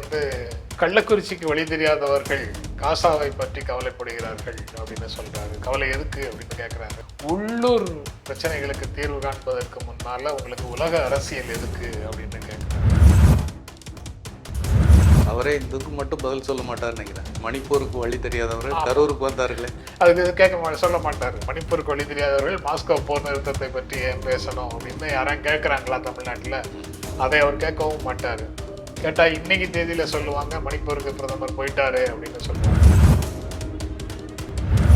வந்து கள்ளக்குறிச்சிக்கு வழி தெரியாதவர்கள் காசாவை பற்றி கவலைப்படுகிறார்கள் அப்படின்னு சொல்றாரு. கவலை எதுக்கு அப்படின்னு கேட்குறாரு உள்ளூர் பிரச்சனைகளுக்கு தீர்வு காண்பதற்கு முன்னால உங்களுக்கு உலக அரசியல் எதுக்கு அப்படின்னு கேட்குறாரு அவரே இதுக்கு மட்டும் பதில் சொல்ல மாட்டார் நினைக்கிறேன். மணிப்பூருக்கு வழி தெரியாதவர்கள் கரூருக்கு வந்தார்களே. அதுக்கு கேட்க சொல்ல மாட்டார். மணிப்பூருக்கு வழி தெரியாதவர்கள் மாஸ்கோ போர் நிறுத்தத்தை பற்றி ஏன் பேசணும் அப்படின்னு யாரும் கேட்குறாங்களா தமிழ்நாட்டில்? அதை அவர் கேட்கவும் மாட்டார். கேட்டால் இன்னைக்கு தேதியில சொல்லுவாங்க மணிப்பூருக்கு பிரதமர் போயிட்டாரு அப்படின்னு சொல்லுவாங்க.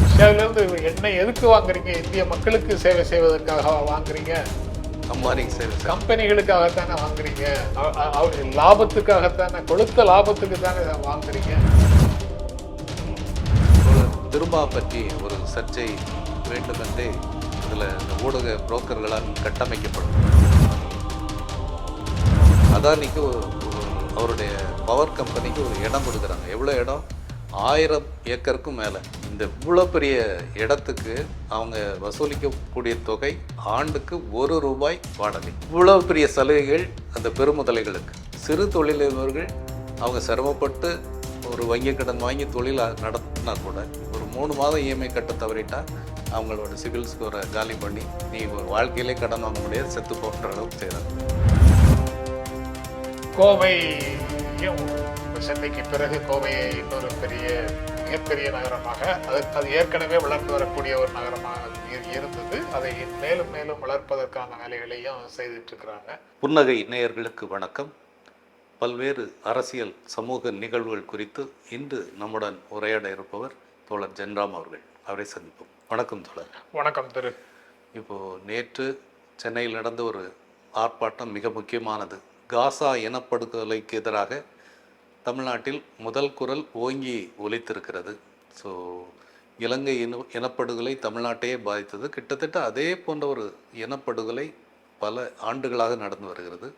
ரஷ்யாவிலேருந்து எண்ணெய் எதுக்கு வாங்குறீங்க? இந்திய மக்களுக்கு சேவை செய்வதற்காக வாங்குறீங்க? கம்பெனிகளுக்காகத்தானே வாங்குறீங்க? லாபத்துக்காகத்தானே கொளுத்த லாபத்துக்கு தானே வாங்குறீங்க? ஒரு திரும்பா பற்றி ஒரு சர்ச்சை வேண்டுமென்றே இதில் இந்த ஊடக புரோக்கர்களால் கட்டமைக்கப்படும். அதானிக்கு ஒரு- ஒரு அவருடைய பவர் கம்பெனிக்கு ஒரு இடம் கொடுக்குறாங்க. எவ்வளோ இடம்? ஆயிரம் ஏக்கருக்கும் மேலே. இந்த இவ்வளோ பெரிய இடத்துக்கு அவங்க வசூலிக்கக்கூடிய தொகை ஆண்டுக்கு ஒரு ரூபாய் வாடகை. இவ்வளோ பெரிய சலுகைகள் அந்த பெருமுதலைகளுக்கு. சிறு தொழிலதிபர்கள் அவங்க சிரமப்பட்டு ஒரு வங்கி கடன் வாங்கி தொழில் நடத்தினா கூட ஒரு மூணு மாதம் இஎம்ஐ கட்ட தவறிட்டால் அவங்களோட சிவில் ஸ்கோரை காலி பண்ணி நீ ஒரு வாழ்க்கையிலே கடன் வாங்க முடியாது செத்து போன்ற அளவுக்கு செய்கிறாங்க கோவையும் சென்னைக்கு பிறகு கோவையை இன்னொரு பெரிய மிகப்பெரிய நகரமாக அது அது ஏற்கனவே வளர்ந்து வரக்கூடிய ஒரு நகரமாக இரு- இருந்தது அதை மேலும் மேலும் வளர்ப்பதற்கான வேலைகளையும் செய்துட்டு இருக்கிறாங்க புன்னகை நேயர்களுக்கு வணக்கம். பல்வேறு அரசியல் சமூக நிகழ்வுகள் குறித்து இன்று நம்முடன் உரையாட இருப்பவர் தோழர் ஜென்ராம் அவர்கள். அவரை சந்திப்போம். வணக்கம் தோழர். வணக்கம் திரு இப்போது நேற்று சென்னையில் நடந்த ஒரு ஆர்ப்பாட்டம் மிக முக்கியமானது. காசா இனப்படுகொலைக்கு எதிராக தமிழ்நாட்டில் முதல் குரல் ஓங்கி ஒலித்திருக்கிறது. ஸோ இலங்கை இன இனப்படுகொலை தமிழ்நாட்டையே பாதித்தது. கிட்டத்தட்ட அதே போன்ற ஒரு இனப்படுகொலை பல ஆண்டுகளாக நடந்து வருகிறது.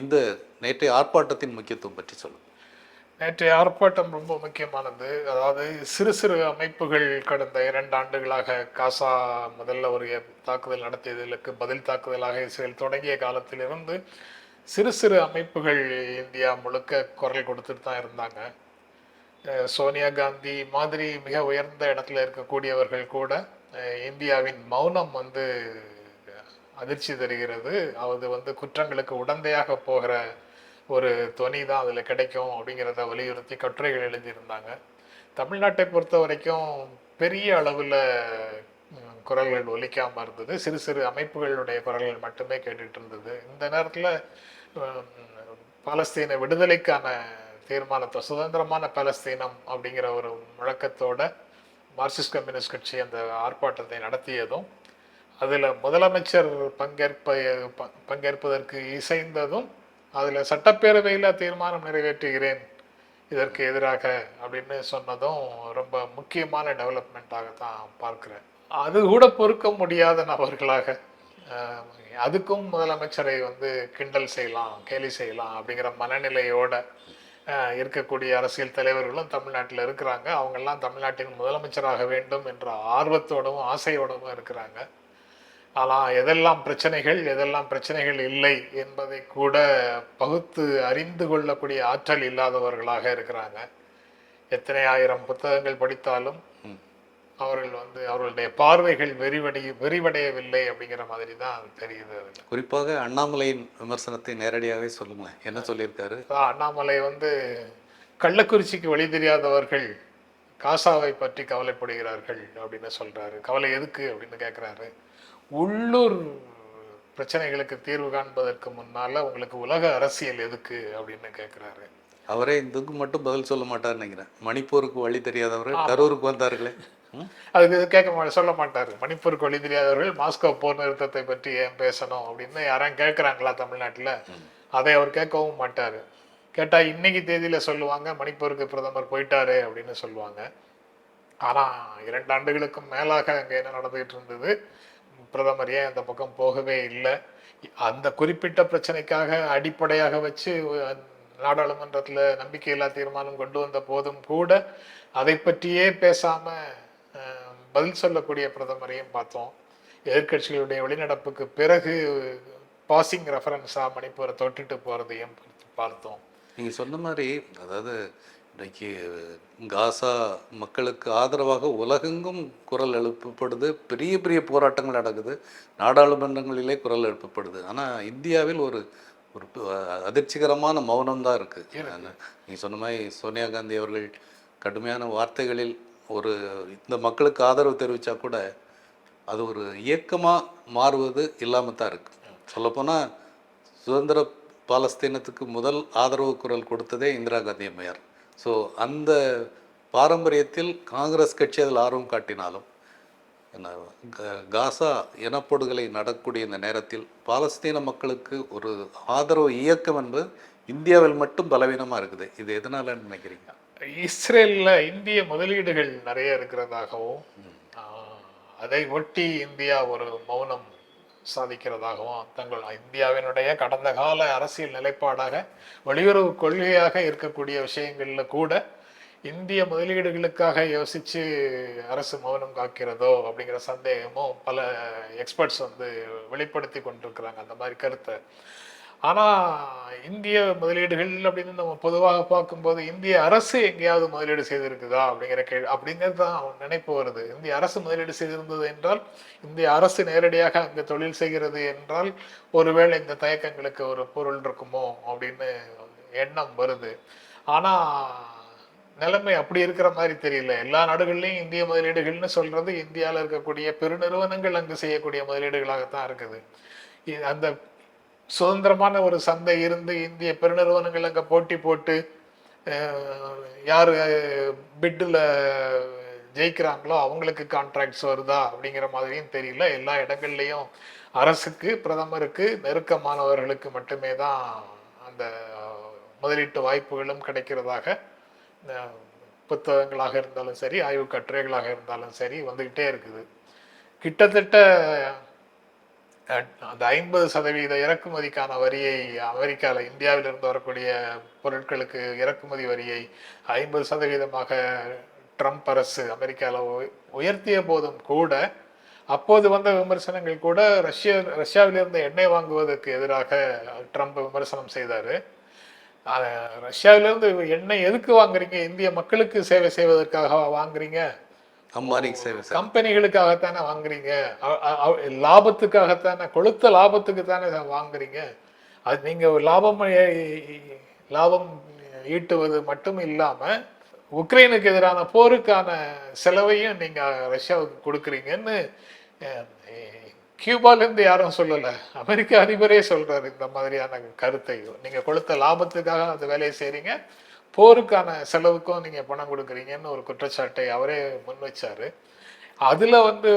இந்த நேற்றைய ஆர்ப்பாட்டத்தின் முக்கியத்துவம் பற்றி சொல்லுங்கள் நேற்றைய ஆர்ப்பாட்டம் ரொம்ப முக்கியமானது. அதாவது சிறு சிறு அமைப்புகள் கடந்த இரண்டு ஆண்டுகளாக காசா முதல்ல ஒரு தாக்குதல் நடத்தியதற்கு பதில் தாக்குதலாக இஸ்ரேல் தொடங்கிய காலத்திலிருந்து சிறு சிறு அமைப்புகள் இந்தியா முழுக்க குரல் கொடுத்துட்டு தான் இருந்தாங்க. சோனியா காந்தி மாதிரி மிக உயர்ந்த இடத்துல இருக்கக்கூடியவர்கள் கூட இந்தியாவின் மௌனம் வந்து அதிர்ச்சி தருகிறது. அது வந்து குற்றங்களுக்கு உடந்தையாக போகிற ஒரு துணி தான் அதில் கிடைக்கும் அப்படிங்கிறத வலியுறுத்தி கட்டுரைகள் எழுதியிருந்தாங்க. தமிழ்நாட்டை பொறுத்த வரைக்கும் பெரிய அளவில் குரல்கள் ஒலிக்காமல் இருந்தது. சிறு சிறு அமைப்புகளுடைய குரல்கள் மட்டுமே கேட்டுட்டு இருந்தது. இந்த நேரத்தில் பாலஸ்தீன விடுதலைக்கான தீர்மானத்தை சுதந்திரமான பாலஸ்தீனம் அப்படிங்கிற ஒரு முழக்கத்தோட மார்க்சிஸ்ட் கம்யூனிஸ்ட் கட்சி அந்த ஆர்ப்பாட்டத்தை நடத்தியதும் அதில் முதலமைச்சர் பங்கேற்ப ப- பங்கேற்பதற்கு இசைந்ததும் அதில் சட்டப்பேரவையில் தீர்மானம் நிறைவேற்றுகிறேன் இதற்கு எதிராக அப்படின்னு சொன்னதும் ரொம்ப முக்கியமான டெவலப்மெண்ட்டாக தான் பார்க்குறேன். அது கூட பொறுக்க முடியாத நபர்களாக அதுக்கும் முதலமைச்சரை வந்து கிண்டல் செய்யலாம் கேலி செய்யலாம் அப்படிங்கிற மனநிலையோட இருக்கக்கூடிய அரசியல் தலைவர்களும் தமிழ்நாட்டில் இருக்கிறாங்க. அவங்கெல்லாம் தமிழ்நாட்டின் முதலமைச்சராக வேண்டும் என்ற ஆர்வத்தோடவும் ஆசையோடவும் இருக்கிறாங்க. ஆனால் எதெல்லாம் பிரச்சனைகள் எதெல்லாம் பிரச்சனைகள் இல்லை என்பதை கூட பகுத்து அறிந்து கொள்ளக்கூடிய ஆற்றல் இல்லாதவர்களாக இருக்கிறாங்க. எத்தனை ஆயிரம் புத்தகங்கள் படித்தாலும் அவர்கள் வந்து அவர்களுடைய பார்வைகள் விரிவடை விரிவடையவில்லை அப்படிங்கிற மாதிரி தான் தெரியுது. குறிப்பாக அண்ணாமலையின் விமர்சனத்தை நேரடியாகவே சொல்லுங்களேன். என்ன சொல்லியிருக்காரு? அண்ணாமலை வந்து கள்ளக்குறிச்சிக்கு வழி தெரியாதவர்கள் காசாவை பற்றி கவலைப்படுகிறார்கள் அப்படின்னு சொல்றாரு. கவலை எதுக்கு அப்படின்னு கேட்குறாரு உள்ளூர் பிரச்சனைகளுக்கு தீர்வு காண்பதற்கு முன்னால உங்களுக்கு உலக அரசியல் எதுக்கு அப்படின்னு கேட்குறாரு அவரே இதுக்கு மட்டும் பதில் சொல்ல மாட்டார் நினைக்கிறேன். மணிப்பூருக்கு வழி தெரியாதவர்கள் கரூருக்கு வந்தார்களே? அதுக்கு கேட்க மாட்டார் சொல்ல மாட்டார். மணிப்பூருக்கு வழி தெரியாதவர்கள் மாஸ்கோ போர் நிறுத்தத்தை பற்றி ஏன் பேசணும் அப்படின்னு யாரும் கேட்குறாங்களா தமிழ்நாட்டில்? அதை அவர் கேட்கவும் மாட்டார். கேட்டால் இன்னைக்கு தேதியில் சொல்லுவாங்க மணிப்பூருக்கு பிரதமர் போயிட்டாரு அப்படின்னு சொல்லுவாங்க. ஆனால் இரண்டு ஆண்டுகளுக்கும் மேலாக அங்கே என்ன நடந்துகிட்டு இருந்தது? பிரதமர் ஏன் அந்த பக்கம் போகவே இல்லை? அந்த குறிப்பிட்ட பிரச்சனைக்காக அடிப்படையாக வச்சு நாடாளுமன்றத்தில் நம்பிக்கையில்லா தீர்மானம் கொண்டு வந்த போதும் கூட அதை பற்றியே பேசாமல் பதில் சொல்லக்கூடிய பிரதமரையும் பார்த்தோம். எதிர்க்கட்சிகளுடைய வெளிநடப்புக்கு பிறகு பாசிங் ரெஃபரன்ஸா மணிப்பூரை தொட்டுட்டு போறதையும் பார்த்தோம். நீங்கள் சொன்ன மாதிரி அதாவது இன்றைக்கி காசா மக்களுக்கு ஆதரவாக உலகெங்கும் குரல் எழுப்பப்படுது. பெரிய பெரிய போராட்டங்கள் நடக்குது. நாடாளுமன்றங்களிலே குரல் எழுப்பப்படுது. ஆனால் இந்தியாவில் ஒரு ஒரு அதிர்ச்சிகரமான மௌனம் தான் இருக்குது நீங்கள் சொன்ன மாதிரி சோனியா காந்தி அவர்கள் கடுமையான வார்த்தைகளில் ஒரு இந்த மக்களுக்கு ஆதரவு தெரிவித்தா கூட அது ஒரு இயக்கமாக மாறுவது இல்லாமல் தான் இருக்குது சொல்லப்போனால் சுதந்திர பாலஸ்தீனத்துக்கு முதல் ஆதரவு குரல் கொடுத்ததே இந்திரா காந்தி அம்மையார். ஸோ அந்த பாரம்பரியத்தில் காங்கிரஸ் கட்சி அதில் ஆர்வம் காட்டினாலும் என்ன, காசா இனப்படுகொலை நடக்கக்கூடிய இந்த நேரத்தில் பாலஸ்தீன மக்களுக்கு ஒரு ஆதரவு இயக்கம் என்பது இந்தியாவில் மட்டும் பலவீனமாக இருக்குது. இது எதனாலன்னு நினைக்கிறீங்க? இஸ்ரேலில் இந்திய முதலீடுகள் நிறைய இருக்கிறதாகவும் அதை ஒட்டி இந்தியா ஒரு மௌனம் சாதிக்கிறதாகவும் தங்கள் இந்தியாவினுடைய கடந்த கால அரசியல் நிலைப்பாடாக வெளியுறவு கொள்கையாக இருக்கக்கூடிய விஷயங்களில் கூட இந்திய முதலீடுகளுக்காக யோசிச்சு அரசு மௌனம் காக்கிறதோ அப்படிங்கிற சந்தேகமும் பல எக்ஸ்பர்ட்ஸ் வந்து வெளிப்படுத்தி கொண்டிருக்கிறாங்க. அந்த மாதிரி கருத்தை ஆனால் இந்திய முதலீடுகள் அப்படின்னு நம்ம பொதுவாக பார்க்கும்போது இந்திய அரசு எங்கேயாவது முதலீடு செய்திருக்குதா அப்படிங்கிற கேள்வி அப்படிங்கிறது தான் நினைப்பு வருது. இந்திய அரசு முதலீடு செய்திருந்தது என்றால் இந்திய அரசு நேரடியாக அங்கே தொழில் செய்கிறது என்றால் ஒருவேளை இந்த தயக்கங்களுக்கு ஒரு பொருள் இருக்குமோ அப்படின்னு எண்ணம் வருது. ஆனால் நிலைமை அப்படி இருக்கிற மாதிரி தெரியல. எல்லா நாடுகள்லையும் இந்திய முதலீடுகள்னு சொல்றது இந்தியாவில் இருக்கக்கூடிய பெருநிறுவனங்கள் அங்கு செய்யக்கூடிய முதலீடுகளாகத்தான் இருக்குது. அந்த சுதந்திரமான ஒரு சந்தை இருந்து இந்திய பெருநிறுவனங்கள் அங்கே போட்டி போட்டு யார் பிட்டில் ஜெயிக்கிறாங்களோ அவங்களுக்கு கான்ட்ராக்ட்ஸ் வருதா அப்படிங்கிற மாதிரியும் தெரியல. எல்லா இடங்கள்லையும் அரசுக்கு பிரதமருக்கு நெருக்கமானவர்களுக்கு மட்டுமே தான் அந்த முதலீட்டு வாய்ப்புகளும் கிடைக்கிறதாக புத்தகங்களாக இருந்தாலும் சரி ஆய்வு கட்டுரைகளாக இருந்தாலும் சரி வந்துக்கிட்டே இருக்குது. கிட்டத்தட்ட அந்த ஐம்பது சதவீத இறக்குமதிக்கான வரியை அமெரிக்காவில் இந்தியாவிலிருந்து வரக்கூடிய பொருட்களுக்கு இறக்குமதி வரியை ஐம்பது சதவீதமாக ட்ரம்ப் அரசு அமெரிக்காவில் உயர்த்திய போதும் கூட அப்போது வந்த விமர்சனங்கள் கூட ரஷ்ய ரஷ்யாவிலிருந்து எண்ணெய் வாங்குவதற்கு எதிராக ட்ரம்ப் விமர்சனம் செய்தார். ரஷ்யாவிலிருந்து எண்ணெய் எதுக்கு வாங்குறீங்க? இந்திய மக்களுக்கு சேவை செய்வதற்காக வாங்குறீங்க? அம்பானிக்கு சேவை கம்பெனிகளுக்காக கம்பெனிகளுக்காகத்தானே வாங்குறீங்க? லாபத்துக்காக தானே லாபத்துக்காகத்தானே கொளுத்த லாபத்துக்கு தானே வாங்குறீங்க? அது நீங்க ஒரு லாபம் லாபம் ஈட்டுவது மட்டும் இல்லாம உக்ரைனுக்கு எதிரான போருக்கான செலவையும் நீங்க ரஷ்யாவுக்கு கொடுக்குறீங்கன்னு கியூபாலேருந்து கியூபால இருந்து யாரும் சொல்லல. அமெரிக்க அதிபரே சொல்றாரு இந்த மாதிரியான கருத்தை. நீங்க கொடுத்த லாபத்துக்காக அந்த வேலையை செய்றீங்க. போருக்கான செலவுக்கும் நீங்கள் பணம் கொடுக்குறீங்கன்னு ஒரு குற்றச்சாட்டை அவரே முன் வச்சாரு. அதில் வந்து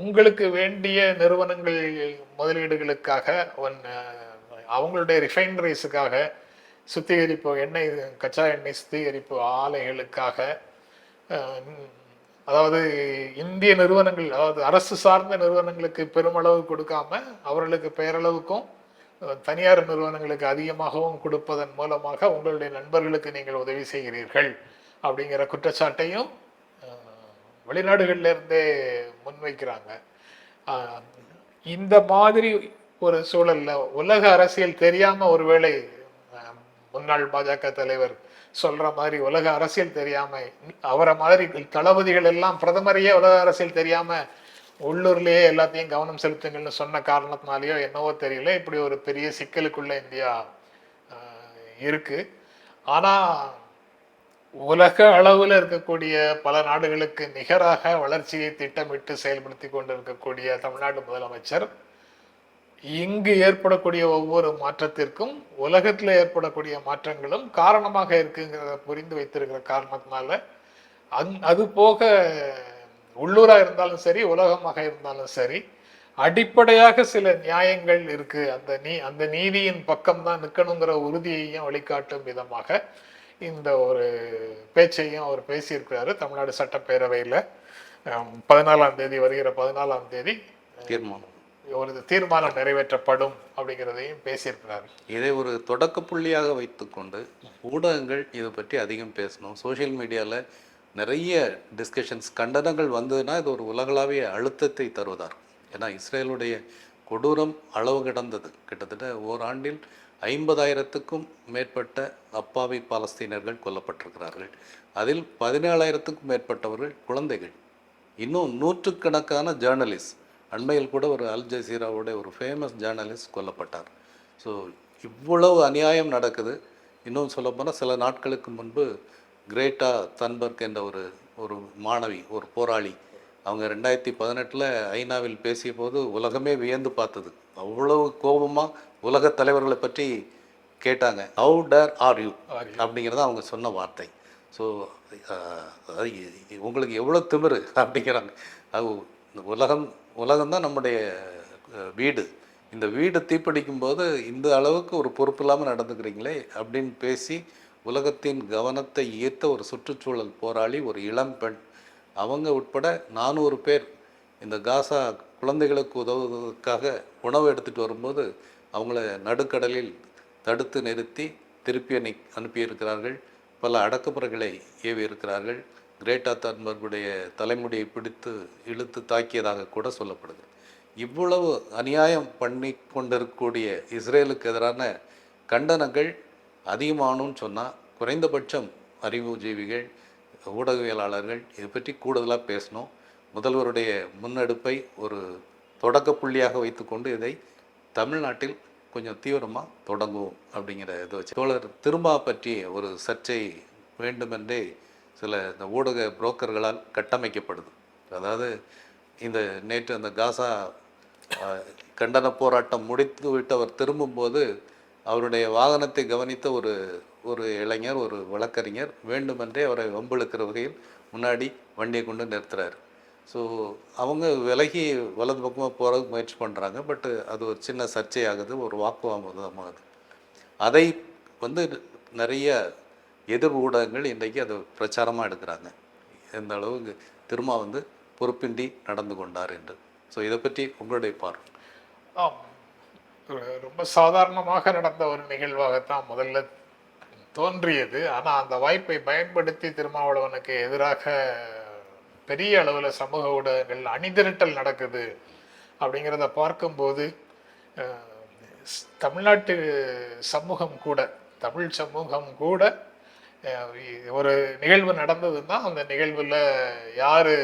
உங்களுக்கு வேண்டிய நிறுவனங்கள் முதலீடுகளுக்காக ஒன்னு அவங்களுடைய ரிஃபைனரிஸுக்காக சுத்திகரிப்பு எண்ணெய் கச்சா எண்ணெய் சுத்திகரிப்பு ஆலைகளுக்காக அதாவது இந்திய நிறுவனங்கள் அதாவது அரசு சார்ந்த நிறுவனங்களுக்கு பெருமளவு கொடுக்காம அவர்களுக்கு பெயரளவுக்கும் தனியார் நிறுவனங்களுக்கு அதிகமாகவும் கொடுப்பதன் மூலமாக உங்களுடைய நண்பர்களுக்கு நீங்கள் உதவி செய்கிறீர்கள் அப்படிங்கிற குற்றச்சாட்டையும் வெளிநாடுகளிலிருந்தே முன்வைக்கிறாங்க. இந்த மாதிரி ஒரு சூழலில் உலக அரசியல் தெரியாமல் ஒருவேளை முன்னாள் பாஜக தலைவர் சொல்ற மாதிரி உலக அரசியல் தெரியாம அவரை மாதிரி தளபதிகள் எல்லாம் பிரதமரையே உலக அரசியல் தெரியாம உள்ளூர்லேயே எல்லாத்தையும் கவனம் செலுத்துங்கள்னு சொன்ன காரணத்தினாலேயோ என்னவோ தெரியல. இப்படி ஒரு பெரிய சிக்கலுக்குள்ள இந்தியா இருக்குது இருக்கு. உலக அளவில் இருக்கக்கூடிய பல நாடுகளுக்கு நிகராக வளர்ச்சியை திட்டமிட்டு செயல்படுத்தி கொண்டிருக்கக்கூடிய தமிழ்நாடு முதலமைச்சர் இங்கு ஏற்படக்கூடிய ஒவ்வொரு மாற்றத்திற்கும் உலகத்தில் ஏற்படக்கூடிய மாற்றங்களும் காரணமாக இருக்குங்கிறத புரிந்து வைத்திருக்கிற காரணத்தினால அந் அது போக உள்ளூரா இருந்தாலும் சரி உலகமாக இருந்தாலும் சரி அடிப்படையாக சில நியாயங்கள் இருக்கு. அந்த நீ அந்த நீதியின் பக்கம் தான் நிற்கணுங்கிற உறுதியையும் வழிகாட்டும் விதமாக இந்த ஒரு பேச்சையும் அவர் பேசியிருக்கிறாரு. தமிழ்நாடு சட்டப்பேரவையில் பதினாலாம் தேதி வருகிற பதினாலாம் தேதி தீர்மானம். ஒரு தீர்மானம் நிறைவேற்றப்படும் அப்படிங்கிறதையும் பேசியிருக்கிறாரு. இதை ஒரு தொடக்க புள்ளியாக வைத்துக்கொண்டு ஊடகங்கள் இதை பற்றி அதிகம் பேசணும். சோஷியல் மீடியாவில் நிறைய டிஸ்கஷன்ஸ் கண்டனங்கள் வந்ததுன்னா இது ஒரு உலகளாவிய அழுத்தத்தை தருவதார் ஏன்னா இஸ்ரேலுடைய கொடூரம் அளவு கிடந்தது. கிட்டத்தட்ட ஓராண்டில் ஐம்பதாயிரத்துக்கும் மேற்பட்ட அப்பாவி பாலஸ்தீனர்கள் கொல்லப்பட்டிருக்கிறார்கள். அதில் பதினேழாயிரத்துக்கும் மேற்பட்டவர்கள் குழந்தைகள். இன்னும் நூற்றுக்கணக்கான ஜேர்னலிஸ்ட் அண்மையில் கூட ஒரு அல் ஜசீராவுடைய ஒரு ஃபேமஸ் ஜேர்னலிஸ்ட் கொல்லப்பட்டார். ஸோ இவ்வளவு அநியாயம் நடக்குது. இன்னும் சொல்லப்போனால் சில நாட்களுக்கு முன்பு கிரேட்டா தன்பர்க் என்ற ஒரு ஒரு மாணவி ஒரு போராளி அவங்க ரெண்டாயிரத்தி பதினெட்டில் ஐநாவில் பேசிய போது உலகமே வியந்து பார்த்தது. அவ்வளவு கோபமாக உலக தலைவர்களை பற்றி கேட்டாங்க. ஹவு டேர் ஆர் யூ அப்படிங்கிறது அவங்க சொன்ன வார்த்தை. ஸோ உங்களுக்கு எவ்வளோ திமிரு அப்படிங்கிறாங்க. அது உலகம் உலகம்தான் நம்முடைய வீடு. இந்த வீடு தீப்பிடிக்கும் போது இந்த அளவுக்கு ஒரு பொறுப்பு இல்லாமல் நடந்துக்கிறீங்களே அப்படின்னு பேசி உலகத்தின் கவனத்தை ஈர்த்த ஒரு சுற்றுச்சூழல் போராளி ஒரு இளம் பெண். அவங்க உட்பட நானூறு பேர் இந்த காசா குழந்தைகளுக்கு உதவுவதற்காக உணவு எடுத்துகிட்டு வரும்போது அவங்கள நடுக்கடலில் தடுத்து நிறுத்தி திருப்பி அனு அனுப்பியிருக்கிறார்கள். பல அடக்குமுறைகளை ஏவியிருக்கிறார்கள். கிரேட்டா தன்பர்குடைய தலைமுடியை பிடித்து இழுத்து தாக்கியதாக கூட சொல்லப்படுது. இவ்வளவு அநியாயம் பண்ணி கொண்டிருக்கக்கூடிய இஸ்ரேலுக்கு எதிரான கண்டனங்கள் அதிகமானும்னு சொன்னால் குறைந்தபட்சம் அறிவுஜீவிகள் ஊடகவியலாளர்கள் இதை பற்றி கூடுதலாக பேசணும். முதல்வருடைய முன்னெடுப்பை ஒரு தொடக்க புள்ளியாக வைத்துக்கொண்டு இதை தமிழ்நாட்டில் கொஞ்சம் தீவிரமாக தொடங்குவோம் அப்படிங்கிற இதை வச்சு. தோழர் திருமா பற்றி ஒரு சர்ச்சை வேண்டுமென்றே சில இந்த ஊடக புரோக்கர்களால் கட்டமைக்கப்படுது. அதாவது இந்த நேற்று அந்த காசா கண்டன போராட்டம் முடித்து விட்டு அவர் திரும்பும்போது அவருடைய வாகனத்தை கவனித்த ஒரு ஒரு இளைஞர் ஒரு வழக்கறிஞர் வேண்டுமென்றே அவரை வம்பிழுக்கிற வகையில் முன்னாடி வண்டியை கொண்டு நிறுத்துறாரு. ஸோ அவங்க விலகி வலது பக்கமாக போகிறதுக்கு முயற்சி பண்ணுறாங்க பட் அது ஒரு சின்ன சர்ச்சையாகுது. ஒரு வாக்குவாதமாகுது. அதை வந்து நிறைய எதிர் ஊடகங்கள் இன்றைக்கு அதை பிரச்சாரமாக எடுக்கிறாங்க. எந்த அளவுக்கு திரும்ப வந்து பொறுப்பின்றி நடந்து கொண்டார் என்று. ஸோ இதை பற்றி உங்களுடைய பார்வை. ஆம். ரொம்ப சாதாரணமாக நடந்த ஒரு நிகழ்வாகத்தான் முதல்ல தோன்றியது. ஆனால் அந்த வாய்ப்பை பயன்படுத்தி திருமாவளவனுக்கு எதிராக பெரிய அளவில் சமூக ஊடகங்கள் அணிதிரட்டல் நடக்குது அப்படிங்கிறத பார்க்கும்போது தமிழ்நாட்டு சமூகம் கூட தமிழ் சமூகம் கூட ஒரு நிகழ்வு நடந்ததுன்னா அந்த நிகழ்வில் யார்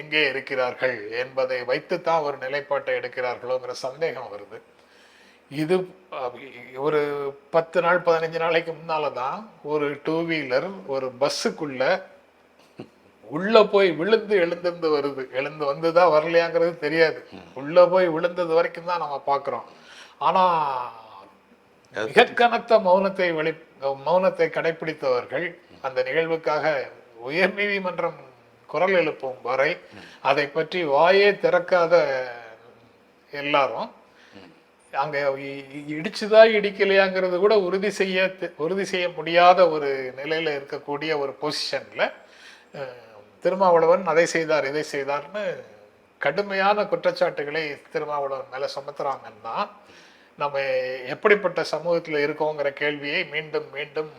எங்கே இருக்கிறார்கள் என்பதை வைத்துத்தான் ஒரு நிலைப்பாட்டை எடுக்கிறார்களோங்கிற சந்தேகம் வருது. இது ஒரு பத்து நாள் பதினஞ்சு நாளைக்கு முன்னால தான் ஒரு டூ வீலர் ஒரு பஸ்ஸுக்குள்ள உள்ள போய் விழுந்து எழுந்திருந்து வருது. எழுந்து வந்துதான் வரலையாங்கிறது தெரியாது. உள்ள போய் விழுந்தது வரைக்கும் தான் நம்ம பார்க்குறோம் ஆனா மிகக்கனத்த மௌனத்தை வெளி மௌனத்தை கடைபிடித்தவர்கள் அந்த நிகழ்வுக்காக உயர் நீதிமன்றம் குரல் எழுப்பும் வரை அதை பற்றி வாயே திறக்காத எல்லாரும் அங்கே இ- இடிச்சுதா இடிக்கலையாங்கிறது கூட உறுதி செய்ய உறுதி செய்ய முடியாத ஒரு நிலையில் இருக்கக்கூடிய ஒரு பொசிஷனில் திருமாவளவன் அதை செய்தார் இதை செய்தார்னு கடுமையான குற்றச்சாட்டுகளை திருமாவளவன் மேலே சுமத்துறாங்கன்னா நம்ம எப்படிப்பட்ட சமூகத்தில் இருக்கோங்கிற கேள்வியை மீண்டும் மீண்டும்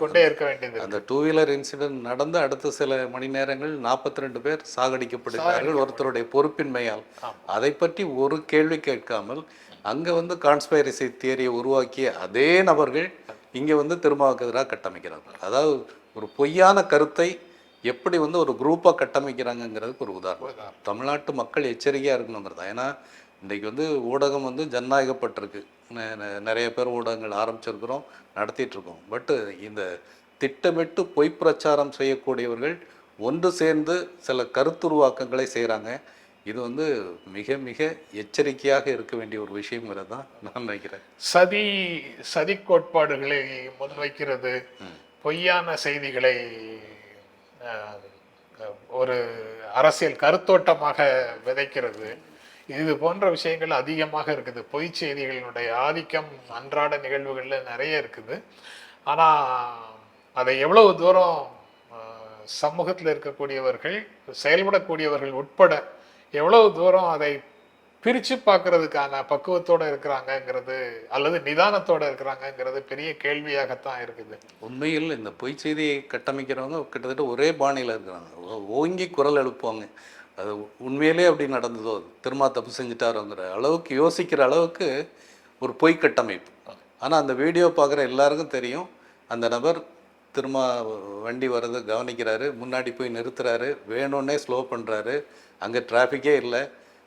கொண்டே இருக்க வேண்டியது இருக்கு. அந்த டூ வீலர் இன்சிடென்ட் நடந்த அடுத்த சில மணி நேரங்கள் நாற்பத்தி ரெண்டு பேர் சாகடிக்கப்படுகிறார்கள் ஒருத்தருடைய பொறுப்பின்மையால். அதை பற்றி ஒரு கேள்வி கேட்காமல் அங்க வந்து கான்ஸ்பைரசி தியரியை உருவாக்கிய அதே நபர்கள் இங்க வந்து திருமாவுக்கு எதிராக கட்டமைக்கிறார்கள். அதாவது ஒரு பொய்யான கருத்தை எப்படி வந்து ஒரு குரூப்பாக கட்டமைக்கிறாங்கங்கிறதுக்கு ஒரு உதாரணம். தமிழ்நாட்டு மக்கள் எச்சரிக்கையாக இருக்கணுங்கிறது. ஏன்னா இன்றைக்கி வந்து ஊடகம் வந்து ஜனநாயகப்பட்டிருக்கு. நிறைய பேர் ஊடகங்கள் ஆரம்பிச்சிருக்கிறோம் நடத்திட்டு இருக்கோம் பட்டு இந்த திட்டமிட்டு பொய் பிரச்சாரம் செய்யக்கூடியவர்கள் ஒன்று சேர்ந்து சில கருத்துருவாக்கங்களை செய்கிறாங்க இது வந்து மிக மிக எச்சரிக்கையாக இருக்க வேண்டிய ஒரு விஷயங்கிறது தான் நான் நினைக்கிறேன். சதி சதி கோட்பாடுகளை முன்வைக்கிறது பொய்யான செய்திகளை ஒரு அரசியல் கருத்தோட்டமாக விதைக்கிறது இது போன்ற விஷயங்கள் அதிகமாக இருக்குது. பொய் செய்திகளினுடைய ஆதிக்கம் அன்றாட நிகழ்வுகளில் நிறைய இருக்குது. ஆனால் அதை எவ்வளவு தூரம் சமூகத்தில் இருக்கக்கூடியவர்கள் செயல்படக்கூடியவர்கள் உட்பட எவ்வளவு தூரம் அதை பிரித்து பார்க்கறதுக்கான பக்குவத்தோட இருக்கிறாங்கங்கிறது அல்லது நிதானத்தோட இருக்கிறாங்கங்கிறது பெரிய கேள்வியாகத்தான் இருக்குது. உண்மையில் இந்த பொய் செய்தியை கட்டமைக்கிறவங்க கிட்டத்தட்ட ஒரே பாணியில் இருக்கிறாங்க. ஓங்கி குரல் எழுப்புவாங்க. அது உண்மையிலே அப்படி நடந்ததோ திருமா தப்பு செஞ்சுட்டாருங்கிற அளவுக்கு யோசிக்கிற அளவுக்கு ஒரு பொய் கட்டமைப்பு ஆனால் அந்த வீடியோ பார்க்குற எல்லாருக்கும் தெரியும் அந்த நபர் திரும்ப வண்டி வர்றதை கவனிக்கிறாரு முன்னாடி போய் நிறுத்துறாரு வேணும்னே ஸ்லோ பண்ணுறாரு அங்கே டிராஃபிக்கே இல்லை.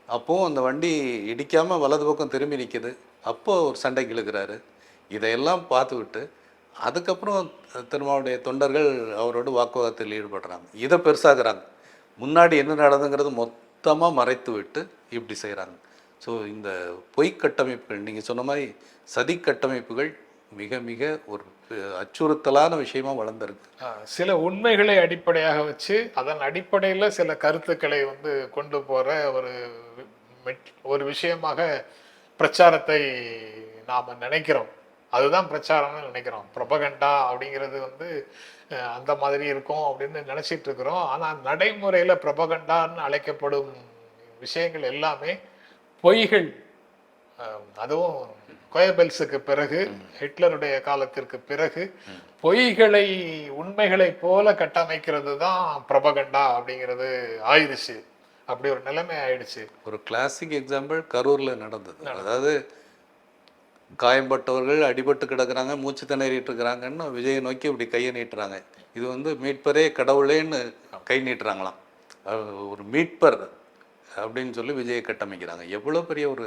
அப்போவும் அந்த வண்டி இடிக்காமல் வலது பக்கம் திரும்பி நிற்கிது அப்போது ஒரு சண்டை இழுக்கிறாரு இதையெல்லாம் பார்த்துவிட்டு அதுக்கப்புறம் திருமாவுடைய தொண்டர்கள் அவரோட வாக்குவாதத்தில் ஈடுபடுறாங்க. இதை பெருசாகிறாங்க முன்னாடி என்ன நடந்துங்கிறது மொத்தமாக மறைத்து விட்டு இப்படி செய்கிறாங்க ஸோ இந்த பொய் கட்டமைப்புகள் நீங்கள் சொன்ன மாதிரி சதி கட்டமைப்புகள் மிக மிக ஒரு அச்சுறுத்தலான விஷயமா வளர்ந்துருக்கு. சில உண்மைகளை அடிப்படையாக வச்சு அதன் அடிப்படையில் சில கருத்துக்களை வந்து கொண்டு போகிற ஒரு மெட்- ஒரு விஷயமாக பிரச்சாரத்தை நாம் நினைக்கிறோம். அதுதான் பிரச்சாரம்னு நினைக்கிறோம். ப்ரொபகண்டா அப்படிங்கிறது வந்து அந்த மாதிரி இருக்கும் அப்படின்னு நினைச்சிட்டு இருக்கிறோம். ஆனா நடைமுறையில ப்ரொபகண்டான்னு அழைக்கப்படும் விஷயங்கள் எல்லாமே பொய்கள். அதுவும் கோயபெல்ஸுக்கு பிறகு ஹிட்லருடைய காலத்திற்கு பிறகு பொய்களை உண்மைகளை போல கட்டமைக்கிறது தான் பிரபகண்டா அப்படிங்கிறது ஆயிடுச்சு அப்படி ஒரு நிலைமை ஆயிடுச்சு. ஒரு கிளாசிக் எக்ஸாம்பிள் கரூரில் நடந்தது. அதாவது காயம்பட்டவர்கள் அடிபட்டு கிடக்குறாங்க மூச்சு திணறிட்டு இருக்கிறாங்கன்னு விஜயை நோக்கி இப்படி கையை நீட்டுறாங்க. இது வந்து மீட்பரே கடவுளேன்னு கை நீட்டுறாங்களாம். ஒரு மீட்பர் அப்படின்னு சொல்லி விஜயை கட்டமைக்கிறாங்க. எவ்வளோ பெரிய ஒரு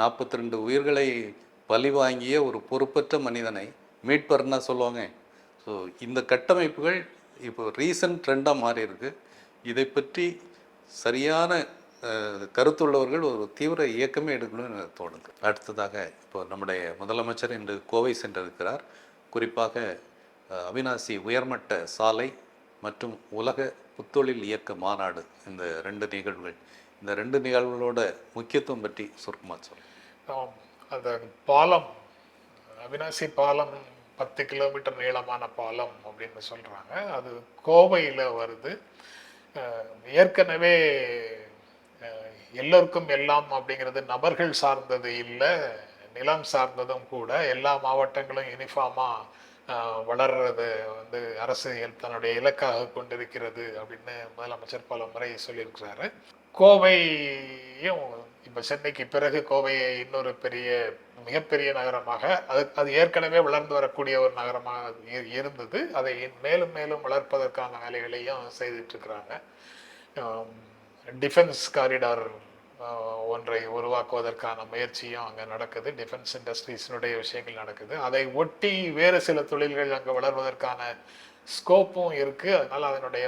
நாற்பத்தி ரெண்டு உயிர்களை பலி வாங்கிய ஒரு பொறுப்பற்ற மனிதனை மீட்பர்னா சொல்லுவாங்க. ஸோ இந்த கட்டமைப்புகள் இப்போ ரீசன்ட் ட்ரெண்டாக மாறி இதை பற்றி சரியான கருத்துள்ளவர்கள் ஒரு தீவிர இயக்கமே எடுக்கணும்னு எனக்கு தோணுது. அடுத்ததாக இப்போ நம்முடைய முதலமைச்சர் இன்று கோவை சென்றிருக்கிறார். குறிப்பாக அவினாசி உயர்மட்ட சாலை மற்றும் உலக புத்தொழில் இயக்க மாநாடு இந்த ரெண்டு நிகழ்வுகள். இந்த ரெண்டு நிகழ்வுகளோட முக்கியத்துவம் பற்றி சுருக்கமாக சொல்லுங்கள் அந்த பாலம் அவினாசி பாலம் பத்து கிலோமீட்டர் நீளமான பாலம் அப்படின்னு சொல்கிறாங்க அது கோவையில் வருது. ஏற்கனவே எல்லோருக்கும் எல்லாம் அப்படிங்கிறது நபர்கள் சார்ந்தது இல்லை நிலம் சார்ந்ததும் கூட எல்லா மாவட்டங்களும் யூனிஃபார்மாக வளர்றது வந்து அரசு தன்னுடைய இலக்காக கொண்டிருக்கிறது அப்படின்னு முதலமைச்சர் பல முறை சொல்லியிருக்கிறாரு. கோவையும் இப்போ சென்னைக்கு பிறகு கோவையை இன்னொரு பெரிய மிகப்பெரிய நகரமாக அது அது ஏற்கனவே வளர்ந்து வரக்கூடிய ஒரு நகரமாக இருந்தது. அதை மேலும் மேலும் வளர்ப்பதற்கான வேலைகளையும் செய்துட்டு இருக்கிறாங்க. டிஃபென்ஸ் காரிடார் ஒன்றை உருவாக்குவதற்கான முயற்சியும் அங்கே நடக்குது. டிஃபென்ஸ் இண்டஸ்ட்ரீஸினுடைய விஷயங்கள் நடக்குது. அதை ஒட்டி வேறு சில தொழில்கள் அங்கே வளர்வதற்கான ஸ்கோப்பும் இருக்குது அதனால் அதனுடைய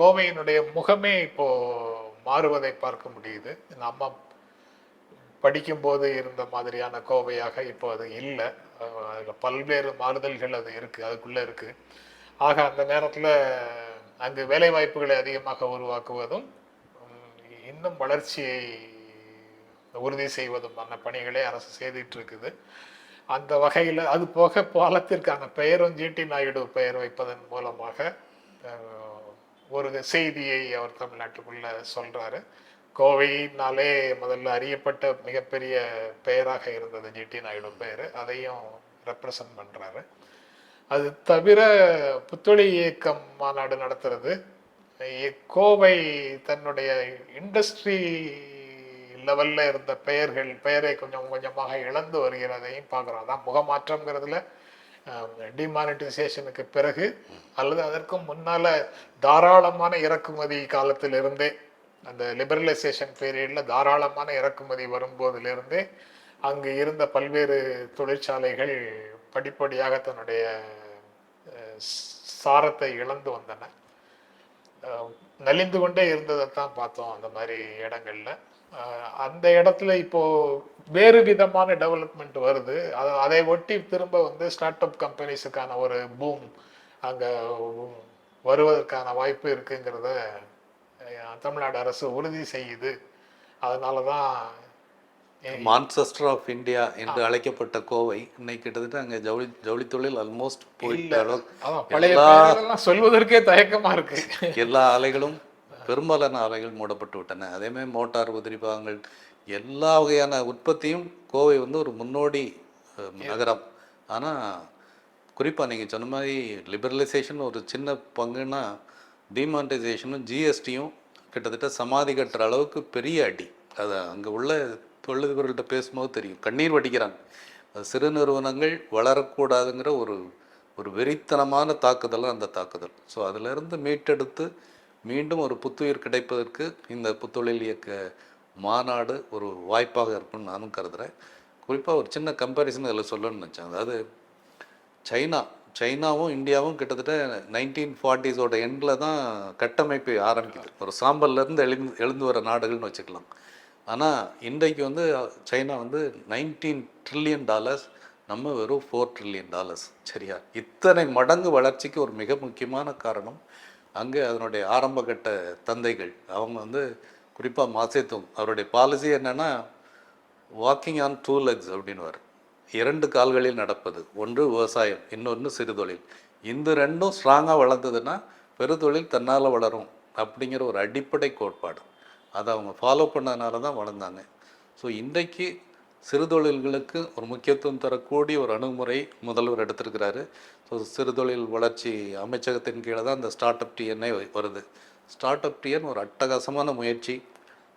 கோவையினுடைய முகமே இப்போது மாறுவதை பார்க்க முடியுது. நம்ம படிக்கும்போது இருந்த மாதிரியான கோவையாக இப்போ அது இல்லை. அதில் பல்வேறு மாறுதல்கள் அது இருக்குது அதுக்குள்ளே இருக்குது ஆக அந்த நேரத்தில் அங்கு வேலைவாய்ப்புகளை அதிகமாக உருவாக்குவதும் இன்னும் வளர்ச்சியை உறுதி செய்வதுமான பணிகளை அரசு செய்துட்டு இருக்குது அந்த வகையில் அது போக பாலத்திற்கான பெயரும் ஜிடி நாயுடு பெயர் வைப்பதன் மூலமாக ஒரு செய்தியை அவர் தமிழ்நாட்டுக்குள்ள சொல்றாரு. கோவைனாலே முதல்ல அறியப்பட்ட மிகப்பெரிய பெயராக இருந்தது ஜிடி நாயுடு பெயர். அதையும் ரெப்ரசன்ட் பண்றாரு. அது தவிர புத்தொழி இயக்கம் மாநாடு நடத்துறது கோவை தன்னுடைய இண்டஸ்ட்ரி லெவல்ல இருந்த பெயர்கள் பெயரை கொஞ்சம் கொஞ்சமாக இழந்து வருகிறதையும் பார்க்குறோம். அதான் முகமாற்றம்ங்கிறதுல டிமானிட்டைசேஷனுக்கு பிறகு அல்லது அதற்கும் முன்னால தாராளமான இறக்குமதி காலத்திலிருந்தே அந்த லிபரலைசேஷன் பீரியட்ல தாராளமான இறக்குமதி வரும்போதிலிருந்தே அங்கு இருந்த பல்வேறு தொழிற்சாலைகள் படிப்படியாக தன்னுடைய சாரத்தை இழந்து வந்தன. நலிந்து கொண்டே இருந்ததை தான் பார்த்தோம் அந்த மாதிரி இடங்கள்ல. அந்த இடத்துல இப்போ வேறு விதமான டெவலப்மெண்ட் வருது. அதை அதை ஒட்டி திரும்ப வந்து ஸ்டார்ட் அப் கம்பெனிஸுக்கான ஒரு பூம் அங்க வருவதற்கான வாய்ப்பு இருக்குங்கிறத தமிழ்நாடு அரசு உறுதி செய்யுது. அதனால தான் மான்செஸ்டர் ஆஃப் இந்தியா என்று அழைக்கப்பட்ட கோவை. இன்னைக்கு கிட்டத்தட்ட அங்கே ஜவுளி ஜவுளி தொழில் ஆல்மோஸ்ட் போயிட்ட சொல்வதற்கே தயக்கமா இருக்கு. எல்லா ஆலைகளும் பெரும்பாலான ஆலைகள் மூடப்பட்டு விட்டன. அதே மாதிரி மோட்டார் உதிரி பாகங்கள் எல்லா வகையான உற்பத்தியும் கோவை வந்து ஒரு முன்னோடி நகரம். ஆனால் குறிப்பாக நீங்கள் சொன்ன மாதிரி லிபரலைசேஷன் ஒரு சின்ன பங்குன்னா டிமானிட்டைசேஷனும் ஜிஎஸ்டியும் கிட்டத்தட்ட சமாதி கட்டுற அளவுக்கு பெரிய அடி. அது அங்கே உள்ள தொழிலதிபர்கள்ட்ட பேசும்போது தெரியும். கண்ணீர் வடிக்கிறாங்க. சிறு நிறுவனங்கள் வளரக்கூடாதுங்கிற ஒரு ஒரு வெறித்தனமான தாக்குதல் அந்த தாக்குதல். ஸோ அதிலிருந்து மீட்டெடுத்து மீண்டும் ஒரு புத்துயிர் கிடைப்பதற்கு இந்த புத்தொழில் இயக்க மாநாடு ஒரு வாய்ப்பாக இருக்கும்னு நானும் கருதுகிறேன் குறிப்பாக ஒரு சின்ன கம்பேரிசன் இதில் சொல்லணும்னு நினச்சேன். அதாவது சைனா சைனாவும் இந்தியாவும் கிட்டத்தட்ட நைன்டீன் ஃபார்ட்டிஸோட எண்டில் தான் கட்டமைப்பு ஆரம்பிக்குது. ஒரு சாம்பல்லேருந்து எழுந்து எழுந்து வர நாடுகள்னு வச்சுக்கலாம். ஆனால் இன்றைக்கு வந்து சைனா வந்து நைன்டீன் ட்ரில்லியன் டாலர்ஸ் நம்ம வெறும் ஃபோர் ட்ரில்லியன் டாலர்ஸ் சரியா? இத்தனை மடங்கு வளர்ச்சிக்கு ஒரு மிக முக்கியமான காரணம் அங்கே அதனுடைய ஆரம்பகட்ட தந்தைகள் அவங்க வந்து குறிப்பாக மாசேத்தும் அவருடைய பாலிசி என்னென்னா வாக்கிங் ஆன் டூ லெக்ஸ் அப்படின்வார் இரண்டு கால்களில் நடப்பது ஒன்று விவசாயம் இன்னொன்று சிறுதொழில். இந்த ரெண்டும் ஸ்ட்ராங்காக வளர்ந்ததுன்னா பெருதொழில் தன்னால் வளரும் அப்படிங்கிற ஒரு அடிப்படை கோட்பாடு. அதை அவங்க ஃபாலோ பண்ணதுனால தான் வளர்ந்தாங்க. ஸோ இன்றைக்கு சிறுதொழில்களுக்கு ஒரு முக்கியத்துவம் தரக்கூடிய ஒரு அணுகுமுறை முதல்வர் எடுத்திருக்கிறாரு. ஸோ சிறுதொழில் வளர்ச்சி அமைச்சகத்தின் கீழே தான் இந்த ஸ்டார்ட் அப் டிஎன்ஐ வருது. ஸ்டார்ட் அப் டிஎன் ஒரு அட்டகாசமான முயற்சி.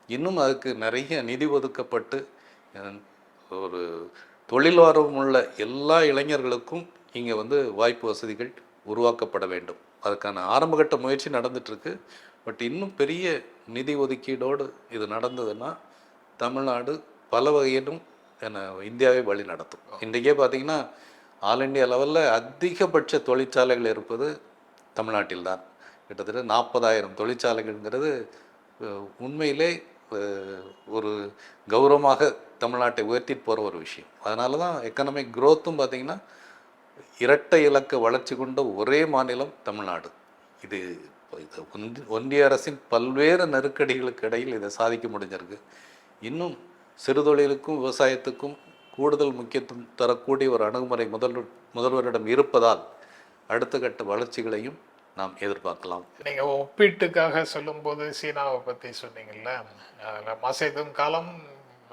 இன்னும் அதுக்கு நிறைய நிதி ஒதுக்கப்பட்டு ஒரு தொழில் ஆர்வம் உள்ள எல்லா இளைஞர்களுக்கும் இங்கே வந்து வாய்ப்பு வசதிகள் உருவாக்கப்பட வேண்டும். அதுக்கான ஆரம்பகட்ட முயற்சி நடந்துட்டுருக்கு பட் இன்னும் பெரிய நிதி ஒதுக்கீடோடு இது நடந்ததுன்னா தமிழ்நாடு பல வகையிலும் என்ன இந்தியாவை வழி நடத்தும். இன்றைக்கே பார்த்தீங்கன்னா ஆல் இண்டியா லெவலில் அதிகபட்ச தொழிற்சாலைகள் இருப்பது தமிழ்நாட்டில் தான் கிட்டத்தட்ட நாற்பதாயிரம் தொழிற்சாலைகள்ங்கிறது உண்மையிலே ஒரு கௌரவமாக தமிழ்நாட்டை உயர்த்திட்டு போகிற ஒரு விஷயம். அதனால தான் எக்கனாமிக் க்ரோத்தும் பார்த்திங்கன்னா இரட்டை இலக்க வளர்ச்சி கொண்ட ஒரே மாநிலம் தமிழ்நாடு. இது இது ஒன்றிய அரசின் பல்வேறு நெருக்கடிகளுக்கு இடையில் இதை சாதிக்க முடிஞ்சிருக்கு. இன்னும் சிறுதொழிலுக்கும் விவசாயத்துக்கும் கூடுதல் முக்கியத்துவம் தரக்கூடிய ஒரு அணுகுமுறை முதல்வர் முதல்வரிடம் இருப்பதால் அடுத்த கட்ட வளர்ச்சிகளையும் நாம் எதிர்பார்க்கலாம். நீங்க ஒப்பீட்டுக்காக சொல்லும்போது சீனாவை பத்தி சொன்னீங்கல்ல அதுல மாசேதும் காலம்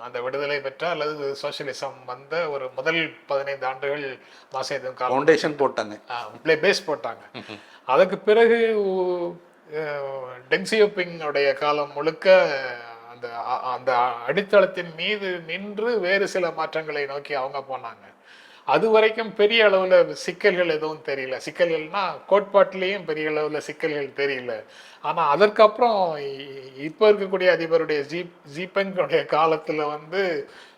அந்த விடுதலை பெற்ற அல்லது சோசியலிசம் வந்த ஒரு முதல் பதினைந்து ஆண்டுகள் மாசேதும் ஃபவுண்டேஷன் போட்டாங்க. ப்ளே பேஸ் போட்டாங்க. அதுக்கு பிறகு உ- அஹ், டெங் சியோபிங்கோடைய காலம் முழுக்க அந்த அந்த அடித்தளத்தின் மீது நின்று வேறு சில மாற்றங்களை நோக்கி அவங்க போனாங்க. அது வரைக்கும் பெரிய அளவில் சிக்கல்கள் எதுவும் தெரியல. சிக்கல்கள்னா கோட்பாட்டிலையும் பெரிய அளவில் சிக்கல்கள் தெரியல. ஆனால் அதற்கப்புறம் இப்போ இருக்கக்கூடிய அதிபருடைய ஜீப் ஜிபெங்குடைய காலத்தில் வந்து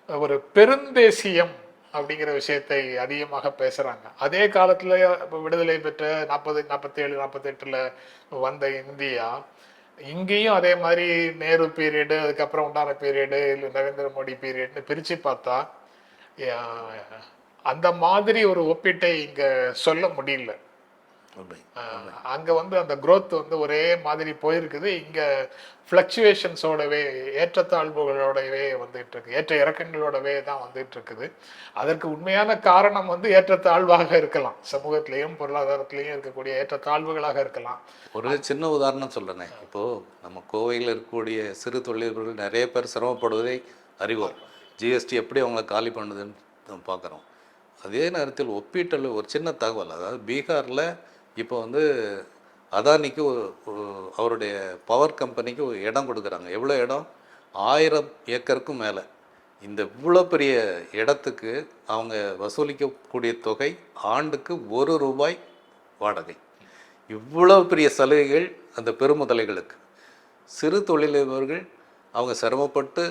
ஒரு பெருந்தேசியம் அப்படிங்கிற விஷயத்தை அதிகமாக பேசுகிறாங்க அதே காலத்தில் விடுதலை பெற்ற நாற்பது நாற்பத்தேழு நாற்பத்தெட்டில் வந்த இந்தியா இங்கேயும் அதே மாதிரி நேரு பீரியடு அதுக்கப்புறம் உண்டான பீரியடு இல்லை நரேந்திர மோடி பீரியட்னு பிரித்து பார்த்தா அந்த மாதிரி ஒரு ஒப்பீட்டை இங்க சொல்ல முடியல. அங்க வந்து அந்த growth வந்து ஒரே மாதிரி போயிருக்குது. இங்க ஃப்ளக்சுவேஷன்ஸோடவே ஏற்றத்தாழ்வுகளோடவே வந்துட்டு இருக்கு ஏற்ற இறக்கங்களோடவே தான் வந்துட்டு இருக்குது அதற்கு உண்மையான காரணம் வந்து ஏற்றத்தாழ்வாக இருக்கலாம். சமூகத்திலையும் பொருளாதாரத்திலையும் இருக்கக்கூடிய ஏற்றத்தாழ்வுகளாக இருக்கலாம். ஒரு சின்ன உதாரணம் சொல்றேனே. இப்போ நம்ம கோவையில் இருக்கக்கூடிய சிறு தொழில்கள் நிறைய பேர் சிரமப்படுவதை அறிவோம். ஜிஎஸ்டி எப்படி அவங்கள காலி பண்ணுதுன்னு பார்க்குறோம். அதே நேரத்தில் ஒப்பீட்டில் ஒரு சின்ன தகவல் அதாவது பீகாரில் இப்போ வந்து அதானிக்கு ஒரு அவருடைய பவர் கம்பெனிக்கு ஒரு இடம் கொடுக்குறாங்க. எவ்வளோ இடம்? ஆயிரம் ஏக்கருக்கும் மேலே. இந்த இவ்வளோ பெரிய இடத்துக்கு அவங்க வசூலிக்கக்கூடிய தொகை ஆண்டுக்கு ஒரு ரூபாய் வாடகை. இவ்வளோ பெரிய சலுகைகள் அந்த பெருமுதலைகளுக்கு. சிறு தொழிலதிபர்கள் அவங்க சிரமப்பட்டு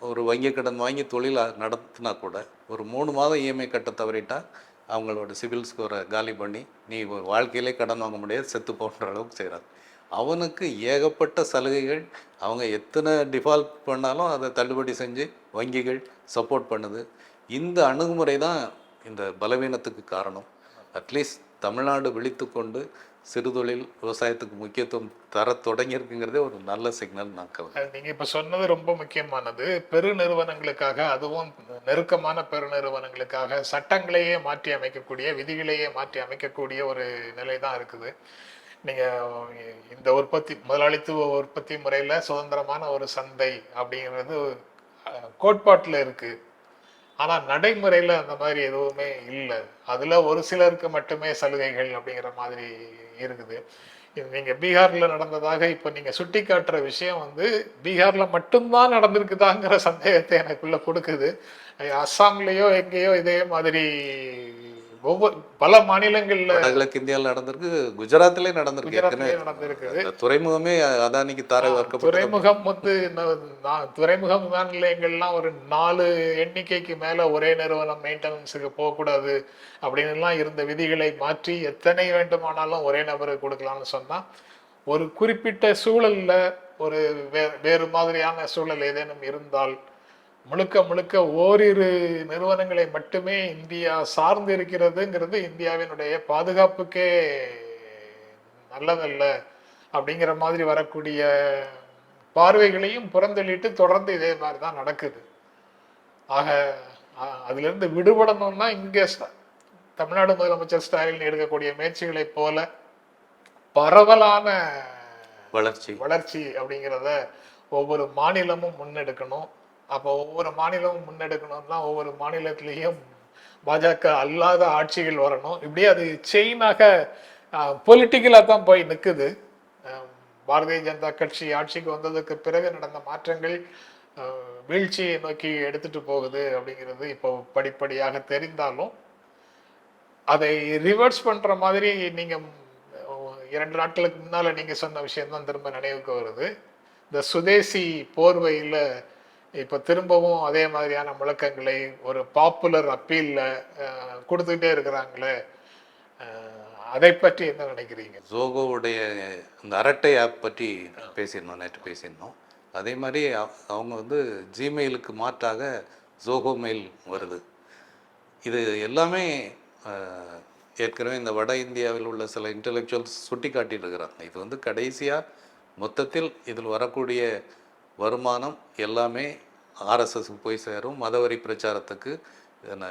ஒரு வங்கி கடன் வாங்கி தொழில் நடத்தினா கூட ஒரு மூணு மாதம் இஎம்ஐ கட்ட தவறிட்டா அவங்களோட சிவில் ஸ்கோரை காலி பண்ணி நீ வாழ்க்கையிலே கடன் வாங்க முடியாது செத்து போன்ற அளவுக்கு செய்கிறாங்க அவனுக்கு ஏகப்பட்ட சலுகைகள் அவங்க எத்தனை டிஃபால்ட் பண்ணாலும் அதை தள்ளுபடி செஞ்சு வங்கிகள் சப்போர்ட் பண்ணுது. இந்த அணுகுமுறை தான் இந்த பலவீனத்துக்கு காரணம். அட்லீஸ்ட் தமிழ்நாடு விழித்து கொண்டு சிறுதொழில் விவசாயத்துக்கு முக்கியத்துவம் தர தொடங்கியிருக்குங்கிறதே ஒரு நல்ல சிக்னல் நான் கருதுறேன். அது நீங்க சொன்னது ரொம்ப முக்கியமானது. பெருநிறுவனங்களுக்காக அதுவும் நெருக்கமான பெருநிறுவனங்களுக்காக சட்டங்களையே மாற்றி அமைக்கக்கூடிய விதிகளையே மாற்றி அமைக்கக்கூடிய ஒரு நிலை தான் இருக்குது. நீங்கள் இந்த உற்பத்தி முதலாளித்துவ உற்பத்தி முறையில் சுதந்திரமான ஒரு சந்தை அப்படிங்கிறது கோட்பாட்டில் இருக்குது ஆனால் நடைமுறையில் அந்த மாதிரி எதுவுமே இல்லை. அதில் ஒரு சிலருக்கு மட்டுமே சலுகைகள் அப்படிங்கிற மாதிரி இருக்குது. இது பீகாரில் நடந்ததாக இப்போ நீங்கள் சுட்டி காட்டுற விஷயம் வந்து பீகாரில் மட்டும்தான் நடந்திருக்குதாங்கிற சந்தேகத்தை எனக்குள்ளே கொடுக்குது. அஸ்ஸாம்லேயோ எங்கேயோ இதே மாதிரி ஒவ்வொரு பல மாநிலங்கள்ல வடகிழக்கு இந்தியாவில் நடந்திருக்கு குஜராத்திலே நடந்திருக்கு அந்த துறைமுகமே அதானிக்கு தாரை வார்க்கப்பட்டது. துறைமுகம் வந்து துறைமுகம் விமான நிலையங்கள்லாம் ஒரு நாலு எண்ணிக்கைக்கு மேல ஒரே நிறுவனம் மெயின்டெனன்ஸுக்கு போகக்கூடாது அப்படின்னு எல்லாம் இருந்த விதிகளை மாற்றி எத்தனை வேண்டுமானாலும் ஒரே நபருக்கு கொடுக்கலாம்னு சொன்னா ஒரு குறிப்பிட்ட சூழல்ல ஒரு வேறு மாதிரியான சூழல் ஏதேனும் இருந்தால் முழுக்க முழுக்க ஓரிரு நிறுவனங்களை மட்டுமே இந்தியா சார்ந்து இருக்கிறதுங்கிறது இந்தியாவினுடைய பாதுகாப்புக்கே நல்லதல்ல அப்படிங்கிற மாதிரி வரக்கூடிய பார்வைகளையும் புறந்தள்ளிட்டு தொடர்ந்து இதே மாதிரி தான் நடக்குது. ஆக அதிலிருந்து விடுபடணும்னா இங்க தமிழ்நாடு முதலமைச்சர் ஸ்டாலின் எடுக்கக்கூடிய முயற்சிகளைப் போல பரவலான வளர்ச்சி. வளர்ச்சி அப்படிங்கிறத ஒவ்வொரு மாநிலமும் முன்னெடுக்கணும். அப்போ ஒவ்வொரு மாநிலமும் முன்னெடுக்கணும்னா ஒவ்வொரு மாநிலத்திலையும் பாஜக அல்லாத ஆட்சிகள் வரணும். இப்படியே அது செயினாக பொலிட்டிக்கலாக தான் போய் நிற்குது பாரதிய ஜனதா கட்சி ஆட்சிக்கு வந்ததுக்கு பிறகு நடந்த மாற்றங்கள் வீழ்ச்சியை நோக்கி எடுத்துட்டு போகுது அப்படிங்கிறது இப்போ படிப்படியாக தெரிந்தாலும் அதை ரிவர்ஸ் பண்ற மாதிரி நீங்கள் இரண்டு நாட்களுக்கு முன்னால நீங்க சொன்ன விஷயம் தான் திரும்ப நினைவுக்கு வருது. இந்த சுதேசி போர்வையில் இப்போ திரும்பவும் அதே மாதிரியான முழக்கங்களை ஒரு பாப்புலர் அப்பீலில் கொடுத்துக்கிட்டே இருக்கிறாங்களே அதை பற்றி என்ன நினைக்கிறீங்க? ஜோகோவுடைய இந்த அரட்டை ஆப் பற்றி பேசியிருந்தோம் நேற்று பேசியிருந்தோம். அதே மாதிரி அவங்க வந்து ஜிமெயிலுக்கு மாற்றாக ஜோகோ மெயில் வருது. இது எல்லாமே ஏற்கனவே இந்த வட இந்தியாவில் உள்ள சில இன்டலெக்சுவல்ஸ் சுட்டி காட்டிட்டு இருக்கிறாங்க இது வந்து கடைசியாக மொத்தத்தில் இதில் வரக்கூடிய வருமானம் எல்லாமே ஆர்எஸ்எஸ்க்கு போய் சேரும் மதவரி பிரச்சாரத்துக்கு என்ன,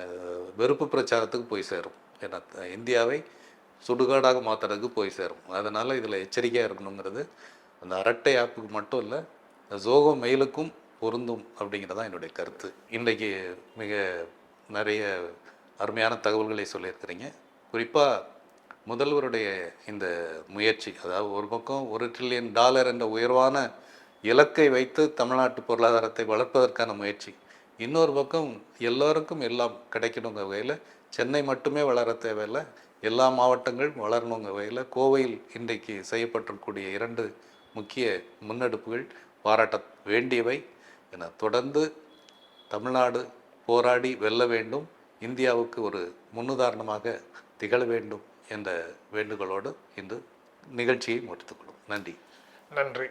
வெறுப்பு பிரச்சாரத்துக்கு போய் சேரும். ஏன்னா இந்தியாவை சுடுகாடாக மாற்றுறதுக்கு போய் சேரும். அதனால் இதில் எச்சரிக்கையாக இருக்கணுங்கிறது அந்த அரட்டை ஆப்புக்கு மட்டும் இல்லை ஜோகோ மெயிலுக்கும் பொருந்தும் அப்படிங்கிறது தான் என்னுடைய கருத்து. இன்றைக்கு மிக நிறைய அருமையான தகவல்களை சொல்லியிருக்கிறீங்க. குறிப்பாக முதல்வருடைய இந்த முயற்சி அதாவது ஒரு பக்கம் ஒரு ட்ரில்லியன் டாலர் என்ற உயர்வான இலக்கை வைத்து தமிழ்நாட்டு பொருளாதாரத்தை வளர்ப்பதற்கான முயற்சி. இன்னொரு பக்கம் எல்லோருக்கும் எல்லாம் கிடைக்கணுங்கிற வகையில் சென்னை மட்டுமே வளர தேவையில்லை எல்லா மாவட்டங்களும் வளரணுங்கிற வகையில் கோவையில் இன்றைக்கு செய்யப்பட்டிருக்கக்கூடிய இரண்டு முக்கிய முன்னெடுப்புகள் பாராட்ட வேண்டியவை. என தொடர்ந்து தமிழ்நாடு போராடி வெல்ல வேண்டும் இந்தியாவுக்கு ஒரு முன்னுதாரணமாக திகழ வேண்டும் என்ற வேண்டுகோளோடு இன்று நிகழ்ச்சியை முடித்துக்கொள்ளும் நன்றி. நன்றி.